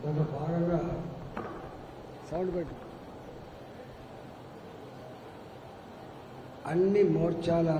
దాంట్లో భాగంగా సౌండ్ పెట్టు. అన్ని మోర్చాల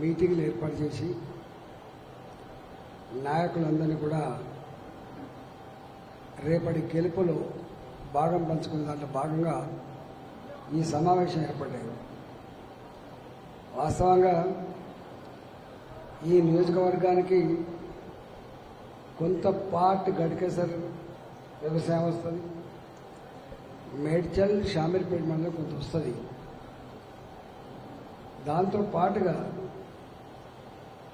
మీటింగ్లు ఏర్పాటు చేసి నాయకులందరినీ కూడా రేపటి గెలుపులో భాగం పంచుకున్న దాంట్లో భాగంగా ఈ సమావేశం ఏర్పడ్డాయి. వాస్తవంగా ఈ నియోజకవర్గానికి కొంత పార్ట్ గడికేసర్ వ్యవసాయం వస్తుంది? మేడ్చల్ షామీర్పేట మండలం కొంత వస్తుంది. దాంతో పాటుగా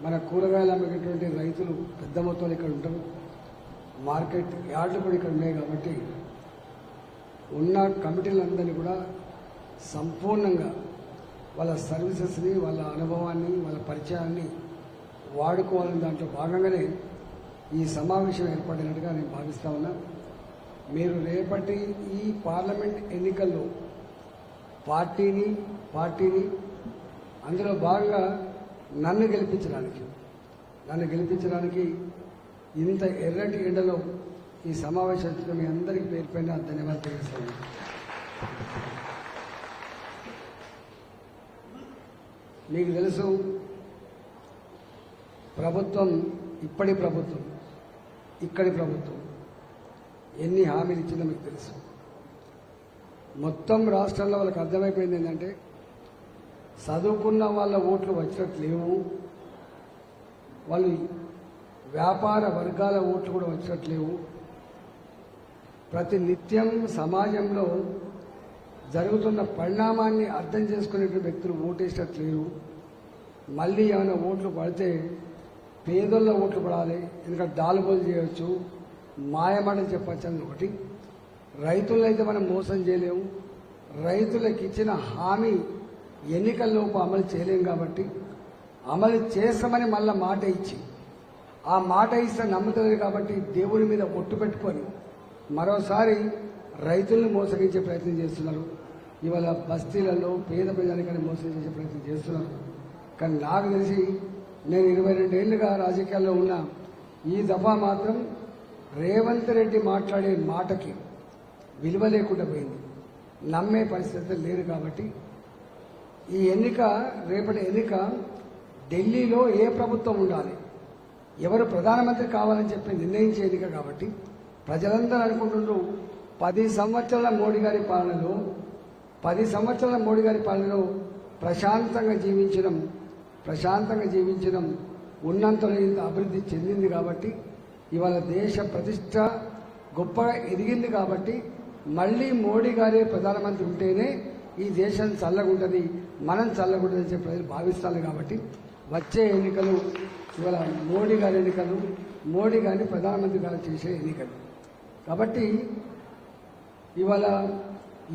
మన కూరగాయలు అమ్మేటటువంటి రైతులు పెద్ద మొత్తంలో ఇక్కడ ఉంటారు. మార్కెట్ యార్డులు కూడా ఇక్కడ ఉన్నాయి కాబట్టి ఉన్న కమిటీలందరినీ కూడా సంపూర్ణంగా వాళ్ళ సర్వీసెస్ని వాళ్ళ అనుభవాన్ని వాళ్ళ పరిచయాన్ని వాడుకోవాలని దాంట్లో భాగంగానే ఈ సమావేశం ఏర్పడినట్టుగా నేను భావిస్తా ఉన్నా. మీరు రేపటి ఈ పార్లమెంట్ ఎన్నికల్లో పార్టీని పార్టీని అందులో భాగంగా నన్ను గెలిపించడానికి నన్ను గెలిపించడానికి ఇంత ఎర్రటి ఎండలో ఈ సమావేశం మీ అందరికీ పేరు పైన ధన్యవాదాలు తెలియజేస్తాను మీకు తెలుసు ప్రభుత్వం ఇప్పటి ప్రభుత్వం ఇక్కడి ప్రభుత్వం ఎన్ని హామీలు ఇచ్చిందో మీకు తెలుసు. మొత్తం రాష్ట్రంలో వాళ్ళకి అర్థమైపోయింది ఏంటంటే చదువుకున్న వాళ్ళ ఓట్లు వచ్చినట్టు లేవు వాళ్ళు వ్యాపార వర్గాల ఓట్లు కూడా వచ్చినట్టు లేవు ప్రతి నిత్యం సమాజంలో జరుగుతున్న పరిణామాన్ని అర్థం చేసుకునేటువంటి వ్యక్తులు ఓటేసేటట్టు లేరు మళ్ళీ ఏమైనా ఓట్లు పడితే పేదోళ్ళ ఓట్లు పడాలి ఎందుకంటే దాలుబోలు చేయవచ్చు మాయమాటలు చెప్పచ్చు అని ఒకటి. రైతులను అయితే మనం మోసం చేయలేము. రైతులకు ఇచ్చిన హామీ ఎన్నికల్లోపు అమలు చేయలేము కాబట్టి అమలు చేస్తామని మళ్ళీ మాట ఇచ్చి ఆ మాట ఇస్తే నమ్ముతుంది కాబట్టి దేవుని మీద ఒట్టు పెట్టుకొని మరోసారి రైతులను మోసగించే ప్రయత్నం చేస్తున్నారు. ఇవాళ బస్తీలలో పేద ప్రజానికాన్ని మోసం చేసే ప్రయత్నం చేస్తున్నారు. కానీ నాకు తెలిసి నేను ఇరవై రెండేళ్ళుగా రాజకీయాల్లో ఉన్నా ఈ దఫా మాత్రం రేవంత్ రెడ్డి మాట్లాడే మాటకి విలువ లేకుండా పోయింది. నమ్మే పరిస్థితి లేరు కాబట్టి ఈ ఎన్నిక రేపటి ఎన్నిక ఢిల్లీలో ఏ ప్రభుత్వం ఉండాలి? ఎవరు ప్రధానమంత్రి కావాలని చెప్పి నిర్ణయించే ఎన్నిక కాబట్టి ప్రజలందరూ అనుకుంటుండ్రు పది సంవత్సరాల మోడీ గారి పాలనలో పది సంవత్సరాల మోడీ గారి పాలనలో ప్రశాంతంగా జీవించడం ప్రశాంతంగా జీవించడం ఉన్నంతలో ఇంత అభివృద్ధి చెందింది కాబట్టి ఇవాళ దేశ ప్రతిష్ట గొప్పగా ఎదిగింది కాబట్టి మళ్ళీ మోడీ గారే ప్రధానమంత్రి ఉంటేనే ఈ దేశం చల్లగుంటుంది మనం చల్లగుంటుందని చెప్పి ప్రజలు భావిస్తారు కాబట్టి వచ్చే ఎన్నికలు ఇవాళ మోడీ గారి ఎన్నికలు మోడీ గారిని ప్రధానమంత్రి గారు చేసే ఎన్నికలు. కాబట్టి ఇవాళ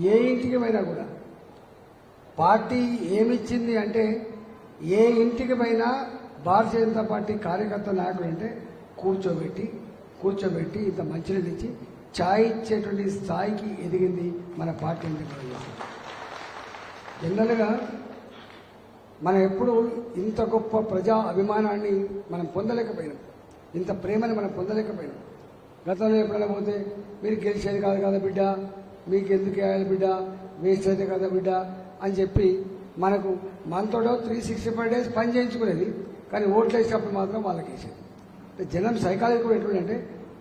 ఏ ఇంటికి పోయినా కూడా పార్టీ ఏమిచ్చింది అంటే ఏ ఇంటికి పోయినా భారతీయ జనతా పార్టీ కార్యకర్త నాయకులు అంటే కూర్చోబెట్టి కూర్చోబెట్టి ఇంత మంచినీళ్ళు ఇచ్చి ఛాయ్ ఇచ్చేటువంటి స్థాయికి ఎదిగింది మన పార్టీ జనరల్గా మనం ఎప్పుడు ఇంత గొప్ప ప్రజా అభిమానాన్ని మనం పొందలేకపోయినాం. ఇంత ప్రేమని మనం పొందలేకపోయినాం. గతంలో ఎప్పుడైనా పోతే మీరు గెలిచేది కాదు కదా బిడ్డ మీకు ఎందుకు వేయాలి బిడ్డ వేస్ట్ అయితే కదా బిడ్డ అని చెప్పి మనకు మనతోటో త్రీ సిక్స్టీ ఫైవ్ డేస్ పని చేయించుకునేది కానీ ఓట్లు వేసినప్పుడు మాత్రం వాళ్ళకి వేసేది. జనం సైకాలజీ కూడా ఎట్లుందంటే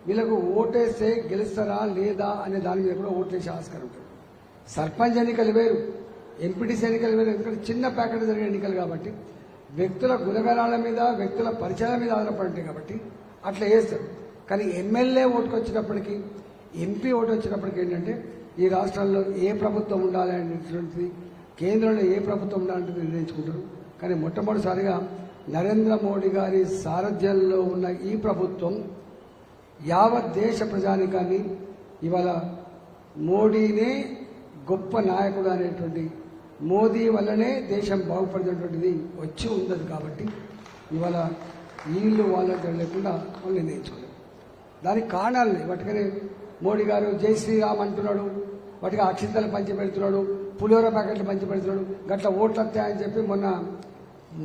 వీళ్ళకు ఓటేస్తే గెలుస్తారా లేదా అనే దాని మీద కూడా ఓట్లేసే ఆస్కారం ఉంటుంది. సర్పంచ్ ఎన్నికలు వేరు ఎంపీటీసీ ఎన్నికలు వేరు ఎందుకంటే చిన్న ప్యాకెట్ జరిగే ఎన్నికలు కాబట్టి వ్యక్తుల గుణగణాల మీద వ్యక్తుల పరిచయాల మీద ఆధారపడి ఉంటాయి కాబట్టి అట్లా వేస్తారు. కానీ ఎమ్మెల్యే ఓటుకు వచ్చినప్పటికీ ఎంపీ ఓటు వచ్చినప్పటికీ ఏంటంటే ఈ రాష్ట్రాల్లో ఏ ప్రభుత్వం ఉండాలి అనేటువంటిది కేంద్రంలో ఏ ప్రభుత్వం లాంటిది నిర్ణయించుకుంటారు? కానీ మొట్టమొదటిసారిగా నరేంద్ర మోడీ గారి సారథ్యంలో ఉన్న ఈ ప్రభుత్వం యావత్ దేశ ప్రజానికాన్ని ఇవాళ మోడీనే గొప్ప నాయకుడు అనేటువంటి మోదీ వల్లనే దేశం బాగుపడినటువంటిది వచ్చి ఉండదు కాబట్టి ఇవాళ వీళ్ళు వాళ్ళ లేకుండా వాళ్ళు నిర్ణయించుకోలేదు దానికి కారణాలు వాటికనే మోడీ గారు జై శ్రీరామ్ అంటున్నాడు. వాటికి అక్షింతలు పంచి పెడుతున్నాడు పులిహోర ప్యాకెట్లు మంచి పెడుతున్నాడు గట్ల ఓట్లు వస్తాయని చెప్పి మొన్న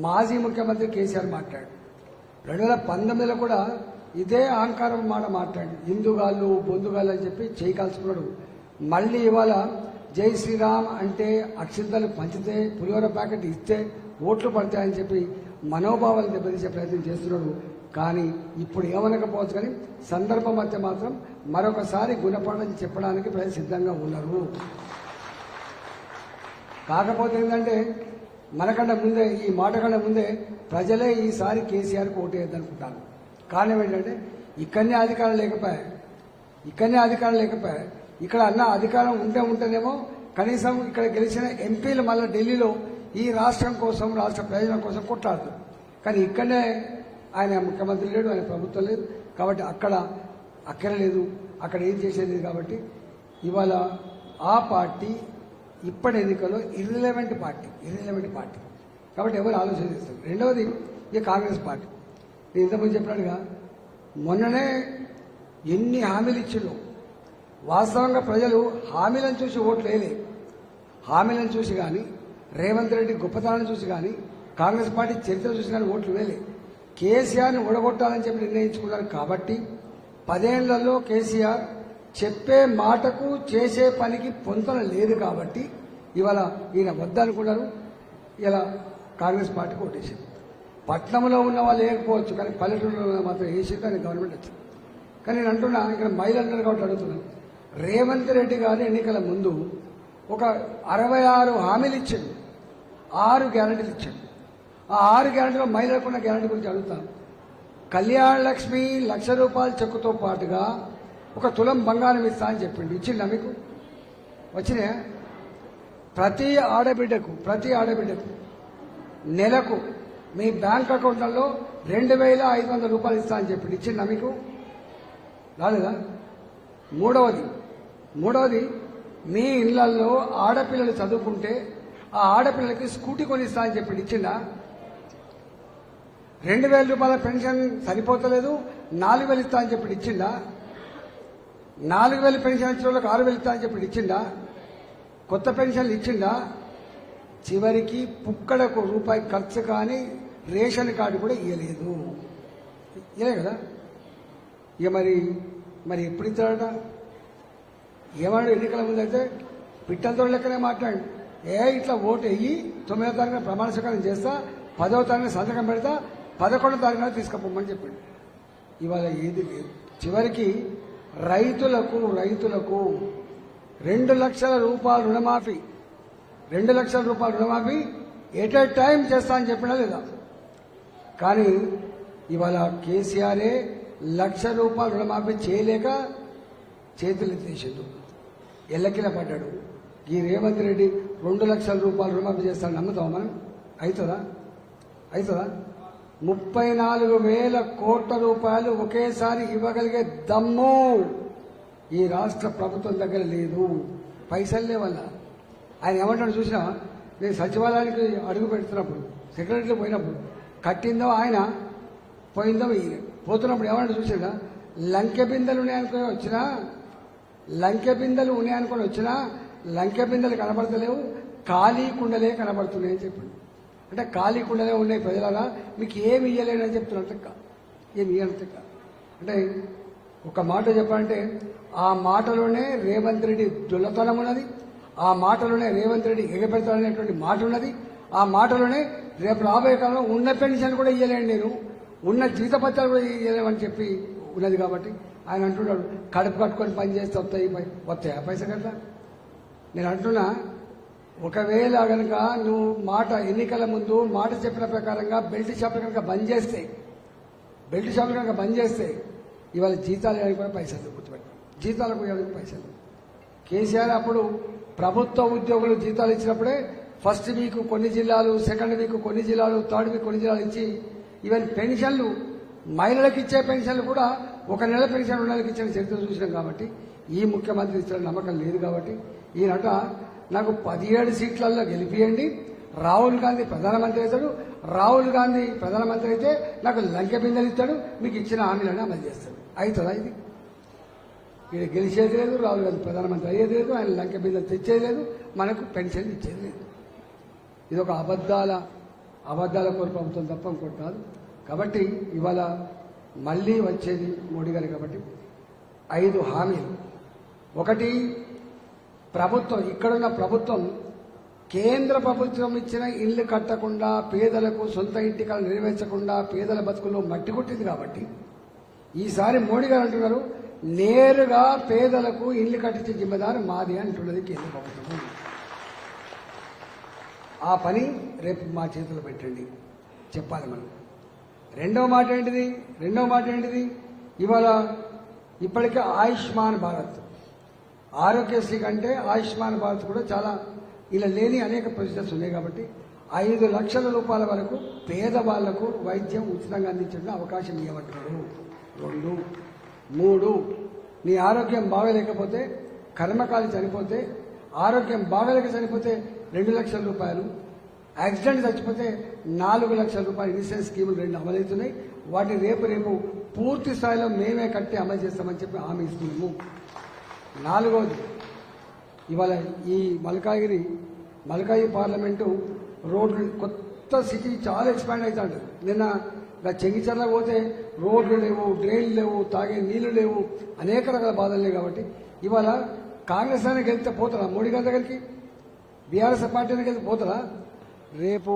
మాజీ ముఖ్యమంత్రి కేసీఆర్ మాట్లాడు రెండు వేల పంతొమ్మిదిలో కూడా ఇదే అహంకారం మాట మాట్లాడి హిందుగాళ్ళు బొందుగాళ్ళు అని చెప్పి చేయి కాల్చుకున్నాడు. మళ్ళీ ఇవాళ జై శ్రీరామ్ అంటే అక్షింతలు పంచితే పులిహోర ప్యాకెట్ ఇస్తే ఓట్లు పడతాయని చెప్పి మనోభావాలు దెబ్బతీసే ప్రయత్నం చేస్తున్నాడు. కానీ ఇప్పుడు ఏమనకపోవచ్చు కానీ సందర్భం మధ్య మాత్రం మరొకసారి గుణపాఠం చెప్పడానికి ప్రజలు సిద్ధంగా ఉన్నారు. కాకపోతే ఏంటంటే మనకంటే ముందే ఈ మాట కంటే ముందే ప్రజలే ఈసారి కేసీఆర్కి ఓటేయద్దనుకుంటాను కారణం ఏంటంటే ఇక్కడనే అధికారం లేకపోయా ఇక్కడనే అధికారం లేకపోయా ఇక్కడ అన్న అధికారం ఉంటే ఉంటేనేమో కనీసం ఇక్కడ గెలిచిన ఎంపీలు మళ్ళీ ఢిల్లీలో ఈ రాష్ట్రం కోసం రాష్ట్ర ప్రయోజనం కోసం కొట్లాడుతారు కానీ ఇక్కడనే ఆయన ముఖ్యమంత్రి లేడు ఆయన ప్రభుత్వం లేదు. కాబట్టి అక్కడ అక్కర లేదు అక్కడ ఏం చేసేది కాబట్టి ఇవాళ ఆ పార్టీ ఇప్పటి ఎన్నికల్లో ఇర్రిలవెంట్ పార్టీ ఇర్రిలవెంట్ పార్టీ. కాబట్టి ఎవరు ఆలోచన చేస్తారు? రెండవది ఈ కాంగ్రెస్ పార్టీ. నేను ఇంతకుముందు చెప్పినట్టుగా మొన్ననే ఎన్ని హామీలు ఇచ్చిండో వాస్తవంగా ప్రజలు హామీలను చూసి ఓట్లు వేయలే. హామీలను చూసి కానీ రేవంత్ రెడ్డి గొప్పతనాన్ని చూసి కానీ కాంగ్రెస్ పార్టీ చరిత్ర చూసి కానీ ఓట్లు వేయలే. కేసీఆర్ని ఓడగొట్టాలని చెప్పి నిర్ణయించుకున్నారు కాబట్టి పదేళ్ళలో కేసీఆర్ చెప్పే మాటకు చేసే పనికి పొంతన లేదు కాబట్టి ఇవాళ ఈయన వద్దనుకున్నారు ఇలా కాంగ్రెస్ పార్టీకి ఓటేసింది. పట్నంలో ఉన్న వాళ్ళు లేకపోవచ్చు కానీ పల్లెటూరులో మాత్రం వేసింది అని గవర్నమెంట్ వచ్చింది. కానీ నేను అంటున్నా ఇక్కడ మహిళలందరూ కాబట్టి అడుగుతున్నాను రేవంత్ రెడ్డి గారు ఎన్నికల ముందు ఒక అరవై ఆరు హామీలు ఇచ్చాడు. ఆరు గ్యారంటీలు ఇచ్చాడు. ఆ ఆరు గ్యారంటీలో మహిళలకు ఉన్న గ్యారంటీ గురించి అడుగుతాను. కళ్యాణ లక్ష్మి లక్ష రూపాయల చెక్కుతో పాటుగా ఒక తులం బంగారం ఇస్తా అని చెప్పిండు. ఇచ్చిండా మీకు? వచ్చినాయా? ప్రతి ఆడబిడ్డకు ప్రతి ఆడబిడ్డకు నెలకు మీ బ్యాంక్ అకౌంట్లలో రెండు వేల ఐదు వందల రూపాయలు ఇస్తా అని చెప్పిండు. ఇచ్చిండా మీకు? రాలేదా? మూడవది మూడవది మీ ఇళ్ళలో ఆడపిల్లలు చదువుకుంటే ఆ ఆడపిల్లలకి స్కూటీ కొనిస్తా అని చెప్పిండు. ఇచ్చిండా? రెండు వేల రూపాయల పెన్షన్ సరిపోతలేదు నాలుగు వేలు ఇస్తా అని చెప్పి ఇచ్చిండా? నాలుగు వేల పెన్షన్ వచ్చిన వాళ్ళకి ఆరు వేలు ఇస్తా అని చెప్పి ఇచ్చిండా? కొత్త పెన్షన్లు ఇచ్చిండా? చివరికి పుక్కడకు రూపాయి ఖర్చు కానీ రేషన్ కార్డు కూడా ఇవ్వలేదు ఇవ్వలే కదా? ఇక మరి మరి ఎప్పుడు ఇస్తాడట? ఏమన్నాడు ఎన్నికల ముందు అయితే? పిట్టలతో లెక్కనే మాట్లాడు. ఏ ఇట్లా ఓటు వెయ్యి తొమ్మిదో తారీఖున ప్రమాణ స్వీకారం చేస్తా పదవ తారీఖున సంతకం పెడతా పదకొండో తారీఖున తీసుకుపోమని చెప్పాడు. ఇవాళ ఏది లేదు. చివరికి రైతులకు రైతులకు రెండు లక్షల రూపాయల రుణమాఫీ. రెండు లక్షల రూపాయల రుణమాఫీ ఎట్ ఏ టైం చేస్తా అని చెప్పినా లేదా? కానీ ఇవాళ కేసీఆరే లక్ష రూపాయల రుణమాఫీ చేయలేక చేతులు తీసిండు ఎల్లకిల పడ్డాడు. ఈ రేవంత్ రెడ్డి రెండు లక్షల రూపాయలు రుణమాఫీ చేస్తాడు నమ్ముతాం మనం? అవుతుందా? అవుతుందా? ముప్పై నాలుగు వేల కోట్ల రూపాయలు ఒకేసారి ఇవ్వగలిగే దమ్ము ఈ రాష్ట్ర ప్రభుత్వం దగ్గర లేదు. పైసలు లేవల్ల. ఆయన ఏమంటాడు చూసినా? నేను సచివాలయానికి అడుగు పెడుతున్నప్పుడు సెక్రటరీ పోయినప్పుడు కట్టిందో ఆయన పోయిందో ఈయన. పోతున్నప్పుడు ఏమంటాడు చూసాడా లంకె బిందెలు ఉన్నాయనుకుని వచ్చినా? లంకె బిందెలు ఉన్నాయనుకుని వచ్చినా? లంకె బిందెలు కనబడతలేవు. ఖాళీ కుండలే కనబడుతున్నాయని చెప్పాడు. అంటే ఖాళీ కుండలే ఉన్నాయి ప్రజలరా? మీకు ఏమి ఇయ్యలేనని చెప్తున్నట్టు కా ఏమి ఇయ్యనంత కా అంటే ఒక మాట చెప్పాలంటే ఆ మాటలోనే రేవంత్ రెడ్డి దొల్లతనం ఉన్నది ఆ మాటలోనే రేవంత్ రెడ్డి ఎగబెడతాడనేటువంటి మాట ఉన్నది ఆ మాటలోనే రేపు రాబోయే కాలంలో ఉన్న పెన్షన్ కూడా ఇయ్యలేను నేను ఉన్న జీతపత్రాలు కూడా ఇయ్యలేమని చెప్పి ఉన్నది కాబట్టి ఆయన అంటున్నాడు కడుపు కట్టుకొని పని చేస్తే వస్తాయి పై- వస్తాయి ఆ పైసలు కట్లా? నేను అంటున్నా ఒకవేళ కనుక నువ్వు మాట ఎన్నికల ముందు మాట చెప్పిన ప్రకారంగా బెల్ట్ షాపులు కనుక బంద్ చేస్తే బెల్ట్ షాపులు కనుక బంద్ చేస్తే ఇవాళ జీతాలు ఇవ్వడానికి కూడా పైసలు గుర్తుపెట్టాం. జీతాలకు ఇవ్వడానికి పైసలు కేసీఆర్ అప్పుడు ప్రభుత్వ ఉద్యోగులు జీతాలు ఇచ్చినప్పుడే ఫస్ట్ వీక్ కొన్ని జిల్లాలు సెకండ్ వీక్ కొన్ని జిల్లాలు థర్డ్ వీక్ కొన్ని జిల్లాలు ఇచ్చి ఈవెన్ పెన్షన్లు మహిళలకు ఇచ్చే పెన్షన్లు కూడా ఒక నెల పెన్షన్ రెండు నెలలకు ఇచ్చిన చరిత్ర చూసినాం కాబట్టి ఈ ముఖ్యమంత్రి ఇచ్చిన నమ్మకం లేదు కాబట్టి ఈయనట నాకు పదిహేడు సీట్లలో గెలిపియండి. రాహుల్ గాంధీ ప్రధానమంత్రి అవుతాడు. రాహుల్ గాంధీ ప్రధానమంత్రి అయితే నాకు లంకె బిందెలు ఇస్తాడు. మీకు ఇచ్చిన హామీలను అమలు చేస్తాడు. అవుతుందా ఇది? ఈయన గెలిచేది లేదు రాహుల్ గాంధీ ప్రధానమంత్రి అయ్యేది లేదు ఆయన లంకె బిందెలు తెచ్చేది లేదు మనకు పెన్షన్ ఇచ్చేది లేదు. ఇది ఒక అబద్ధాల అబద్ధాల కోరి ప్రభుత్వం తప్ప ఇంకోటి కాదు. కాబట్టి ఇవాళ మళ్ళీ వచ్చేది మోడీ గారు కాబట్టి ఐదు హామీలు. ఒకటి ప్రభుత్వం ఇక్కడున్న ప్రభుత్వం కేంద్ర ప్రభుత్వం ఇచ్చిన ఇల్లు కట్టకుండా పేదలకు సొంత ఇంటికలు నెరవేర్చకుండా పేదల బతుకుల్లో మట్టి కొట్టింది కాబట్టి ఈసారి మోడీ గారు అంటున్నారు నేరుగా పేదలకు ఇల్లు కట్టించే జిమ్మదారు మాది అంటున్నది కేంద్ర ప్రభుత్వం. ఆ పని రేపు మా చేతిలో పెట్టండి. చెప్పాలి మనం. రెండవ మాట ఏంటిది? రెండవ మాట ఏంటిది? ఇవాళ ఇప్పటికే ఆయుష్మాన్ భారత్. ఆరోగ్యశ్రీ కంటే ఆయుష్మాన్ భారత్ కూడా చాలా ఇలా లేని అనేక ప్రొసీజర్స్ ఉన్నాయి కాబట్టి ఐదు లక్షల రూపాయల వరకు పేదవాళ్ళకు వైద్యం ఉచితంగా అందించడం అవకాశం ఇవ్వమంటున్నారు. రెండు. మూడు. నీ ఆరోగ్యం బాగలేకపోతే కర్మకాలి చనిపోతే ఆరోగ్యం బాగలేక చనిపోతే రెండు లక్షల రూపాయలు యాక్సిడెంట్ చచ్చిపోతే నాలుగు లక్షల రూపాయలు ఇన్సూరెన్స్ స్కీములు రెండు అమలవుతున్నాయి. వాటిని రేపు రేపు పూర్తి స్థాయిలో మేమే కట్టి అమలు చేస్తామని చెప్పి హామీ ఇస్తున్నాము. నాలుగోది ఇవాళ ఈ మల్కాగిరి మల్కాయి పార్లమెంటు రోడ్లు కొత్త సిటీ చాలా ఎక్స్పాండ్ అవుతాడు నిన్న ఇలా చెంగిచర్ల పోతే రోడ్లు లేవు డ్రైన్లు లేవు తాగే నీళ్ళు లేవు అనేక రకాల బాధలు లేవు కాబట్టి ఇవాళ కాంగ్రెస్ అయినా గెలిస్తే పోతారా? మోడీ గారి దగ్గరికి? బీఆర్ఎస్ పార్టీకి వెళ్తే పోతారా? రేపు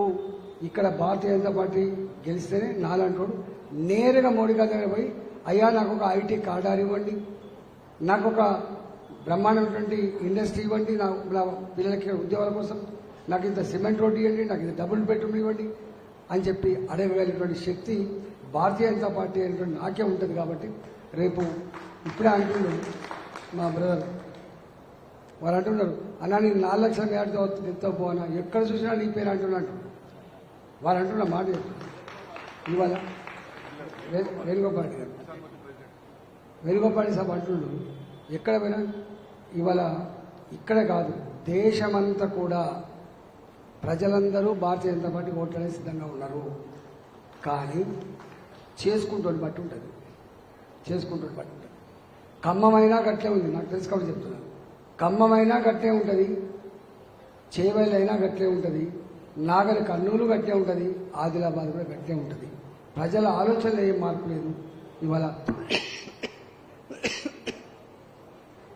ఇక్కడ భారతీయ జనతా పార్టీ గెలిస్తేనే నాలంటోడు నేరుగా మోడీ గారి దగ్గర పోయి అయ్యా నాకు ఒక ఐటీ కార్డార్ ఇవ్వండి. నాకు ఒక బ్రహ్మాండమైనటువంటి ఇండస్ట్రీ ఇవ్వండి నా పిల్లలకి ఉద్యోగాల కోసం. నాకు ఇంత సిమెంట్ రోడ్డు ఇవ్వండి నాకు ఇంత డబుల్ బెడ్రూమ్ ఇవ్వండి అని చెప్పి అడగగలిగినటువంటి శక్తి భారతీయ జనతా పార్టీ అనేటువంటి నాకే ఉంటుంది కాబట్టి రేపు ఇప్పుడే అంటుండ్రు మా బ్రదర్. వారు అంటున్నారు అన్నా నేను నాలుగు లక్షల మేడతో ఎత్తా పోనా ఎక్కడ చూసినా నీ పేరు అంటున్నాడు వారు అంటున్న మాట ఇవాళ వేణుగోపాటి వేణుగోపాల్ గారు. వేణుగోపాల్ సభ అంటున్నాడు ఎక్కడ పోయినా ఇవాళ ఇక్కడ కాదు దేశమంతా కూడా ప్రజలందరూ భారతీయ జనతా పార్టీ ఓట్లనే సిద్ధంగా ఉన్నారు. కానీ చేసుకుంటోని బట్టి ఉంటుంది. చేసుకుంటోని బట్టి ఉంటుంది. ఖమ్మమైనా గట్లే ఉంది నాకు తెలుసు కాబట్టి చెప్తున్నాను ఖమ్మమైనా గట్లే ఉంటుంది చేవెళ్ళైనా గట్లే ఉంటుంది నాగరి కర్నూలు గట్లే ఉంటుంది ఆదిలాబాద్ కూడా గట్లే ఉంటుంది. ప్రజల ఆలోచనలో ఏం మార్పు లేదు. ఇవాళ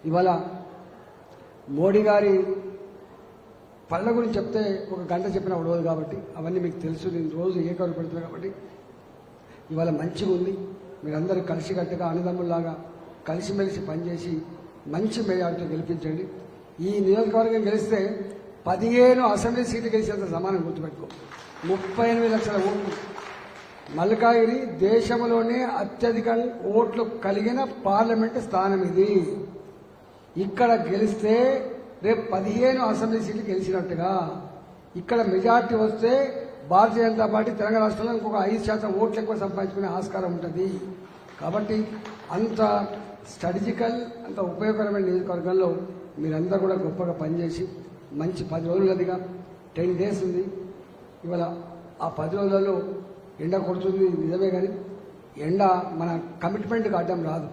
ఇవాళ మోడీ గారి పళ్ళ గురించి చెప్తే ఒక గంట చెప్పిన రోజు కాబట్టి అవన్నీ మీకు తెలుసు. నేను రోజు ఏ కవర్ పెడుతున్నా కాబట్టి ఇవాళ మంచిగా ఉంది. మీరందరూ కలిసికట్టుగా అన్నదమ్ముల్లాగా కలిసిమెలిసి పనిచేసి మంచి మెజార్టీతో గెలిపించండి. ఈ నియోజకవర్గం గెలిస్తే పదిహేను అసెంబ్లీ సీట్లు గెలిచేంత సమానం గుర్తుపెట్టుకో. ముప్పై ఎనిమిది లక్షల ఓట్లు. మల్కాగిరి దేశంలోనే అత్యధిక ఓట్లు కలిగిన పార్లమెంట్ స్థానం ఇది. ఇక్కడ గెలిస్తే రేపు పదిహేను అసెంబ్లీ సీట్లు గెలిచినట్టుగా. ఇక్కడ మెజార్టీ వస్తే భారతీయ జనతా పార్టీ తెలంగాణ రాష్ట్రంలో ఇంకొక ఐదు శాతం ఓట్లు ఎక్కువ సంపాదించుకునే ఆస్కారం ఉంటుంది. కాబట్టి అంత స్ట్రాటజికల్ అంత ఉపయోగకరమైన నియోజకవర్గంలో మీరందరూ కూడా గొప్పగా పనిచేసి మంచి పది రోజులదిగా టెన్ డేస్ ఉంది. ఇవాళ ఆ పది రోజులలో ఎండ కొడుతుంది నిజమే కానీ ఎండ మన కమిట్మెంట్కి అడ్డం రాదు.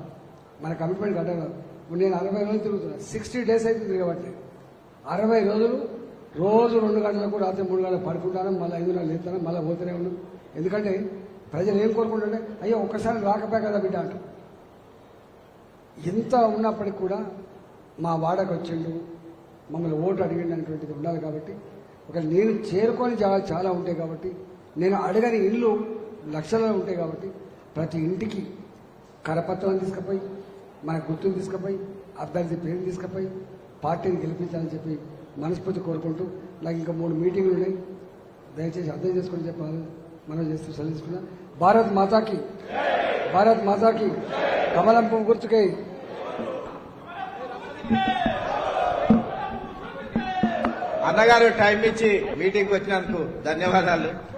మన కమిట్మెంట్ అడ్డం ఇప్పుడు నేను అరవై రోజులు తిరుగుతున్నా. సిక్స్టీ డేస్ అయితే తిరగబట్టే. అరవై రోజులు రోజు రెండు గంటలకు రాత్రి మూడు గంటలకు పడుకుంటాను మళ్ళీ ఐదు గంటలు లేస్తాను మళ్ళీ పోతూనే ఉన్నాను ఎందుకంటే ప్రజలు ఏం కోరుకుంటుంటే అయ్యో ఒక్కసారి రాకపోయా కదా బిడ్డ అంట ఎంత ఉన్నప్పటికి కూడా మా వాడకు వచ్చిండు మమ్మల్ని ఓటు అడిగిండు అనేటువంటిది ఉండాలి కాబట్టి ఒక నేను చేరుకొని చాలా చాలా ఉంటాయి కాబట్టి నేను అడగని ఇల్లు లక్షలలో ఉంటాయి కాబట్టి ప్రతి ఇంటికి కరపత్రం తీసుకుపోయి మన గుర్తులు తీసుకుపోయి అభ్యర్థి పేరు తీసుకుపోయి పార్టీని గెలిపించాలని చెప్పి మనస్ఫూర్తి కోరుకుంటూ నాకు ఇంకా మూడు మీటింగ్లు ఉన్నాయి. దయచేసి అర్థం చేసుకుని చెప్పాలి మనం చేస్తూ సెలవుకున్నా భారత్ మాతాకి భారత్ మాతాకి కమలం గుర్తుకై. అన్నగారు టైం ఇచ్చి మీటింగ్ వచ్చినందుకు ధన్యవాదాలు.